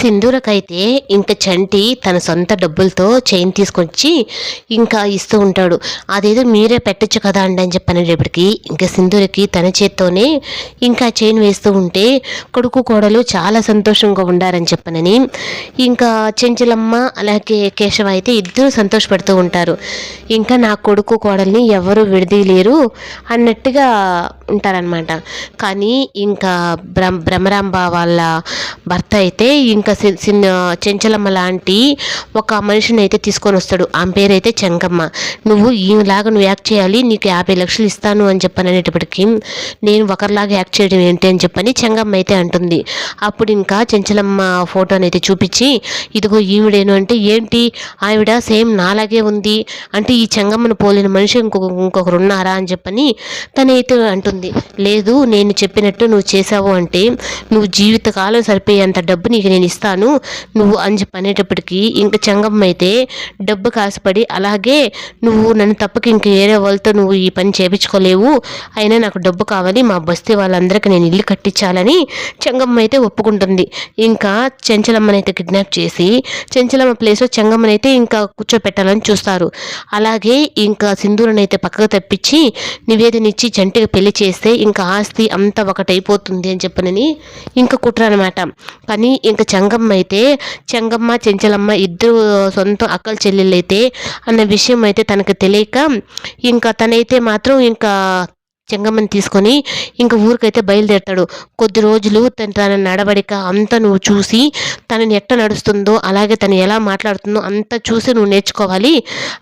సింధూరకైతే ఇంకా చంటి తన సొంత డబ్బులతో చైన్ తీసుకొచ్చి ఇంకా ఇస్తూ ఉంటాడు. అదేదో మీరే పెట్టచ్చు కదా అండి అని చెప్పనేటప్పటికి ఇంకా సింధూరకి తన చేత్తోనే ఇంకా చైన్ వేస్తూ ఉంటే కొడుకు కోడలు చాలా సంతోషంగా ఉండారని చెప్పనని ఇంకా చెంచలమ్మ అలాగే కేశవ అయితే ఇద్దరు సంతోషపడుతూ ఉంటారు. ఇంకా నా కొడుకు కోడల్ని ఎవరు విడదీయలేరు అన్నట్టుగా ఉంటారనమాట కానీ ఇంకా బ్రహ్ బ్రహ్మరాంబ వాళ్ళ భర్త అయితే ఇంకా సి- చిన్న చెంచలమ్మ లాంటి ఒక మనిషిని అయితే తీసుకొని వస్తాడు. ఆమె పేరు అయితే నువ్వు ఈమెలాగా నువ్వు యాక్ట్ చేయాలి నీకు యాభై లక్షలు ఇస్తాను అని చెప్పని అనేటప్పటికీ నేను ఒకరిలాగా యాక్ట్ చేయడం ఏంటి అని చెప్పని చెంగమ్మ అయితే అంటుంది. అప్పుడు ఇంకా చెంచలమ్మ ఫోటోని అయితే చూపించి ఇదిగో ఈవిడేను అంటే ఏంటి? ఆవిడ సేమ్ నాలాగే ఉంది. అంటే ఈ చెంగమ్మను పోలిన మనిషి ఇంకొక ఇంకొకరు ఉన్నారా అని చెప్పని తనైతే అంటుంది. లేదు నేను చెప్పినట్టు నువ్వు చేసావు అంటే నువ్వు జీవితకాలం సరిపోయేంత డబ్బు నీకు నేను ఇస్తాను. నువ్వు అని చెప్పి అనేటప్పటికీ ఇంకా చెంగమ్మ అయితే డబ్బు కాసుపడి అలాగే నువ్వు నన్ను తప్పకి ఇంక వేరే వాళ్ళతో నువ్వు ఈ పని చేపించుకోలేవు. అయినా నాకు డబ్బు కావాలి. మా బస్తీ వాళ్ళందరికీ నేను ఇల్లు కట్టించాలని చెంగమ్మ అయితే ఒప్పుకుంటుంది. ఇంకా చెంచలమ్మనైతే కిడ్నాప్ చేసి చెంచలమ్మ ప్లేస్లో చెంగమ్మనైతే ఇంకా కూర్చోపెట్టాలని చూస్తారు. అలాగే ఇంకా సింధూరని పక్కకు తప్పించి నివేదన ఇచ్చి జంటకి పెళ్ళి చేస్తే ఇంకా ఆస్తి అంతా ఒకటైపోతుంది అని చెప్పనని ఇంకా కుట్ర అనమాట కానీ ఇంకా చెంగమ్మ అయితే చెంగమ్మ చెంచలమ్మ ఇద్దరు సొంత అక్కల చెల్లెళ్ళైతే అన్న విషయం అయితే తనకు తెలియక ఇంకా తనైతే మాత్రం ఇంకా చెంగమ్మని తీసుకొని ఇంకా ఊరికైతే బయలుదేరతాడు. కొద్ది రోజులు తన తన నడవడిక అంతా నువ్వు చూసి తనని ఎట్ట నడుస్తుందో అలాగే తను ఎలా మాట్లాడుతుందో అంతా చూసి నువ్వు నేర్చుకోవాలి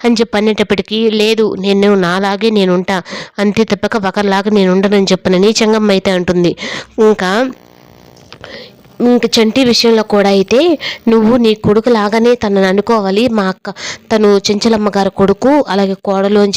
అని చెప్పి అనేటప్పటికీ లేదు నేను నాలాగే నేను ఉంటా అంతే తప్పక ఒకరిలాగా నేను ఉండనని చెప్పనని చెంగమ్మ అయితే అంటుంది. ఇంకా ఇంక చంటి విషయంలో కూడా అయితే నువ్వు నీ కొడుకు లాగానే తనని అనుకోవాలి. మా అక్క తను చెంచలమ్మ గారి కొడుకు అలాగే కోడలు అని చెప్పి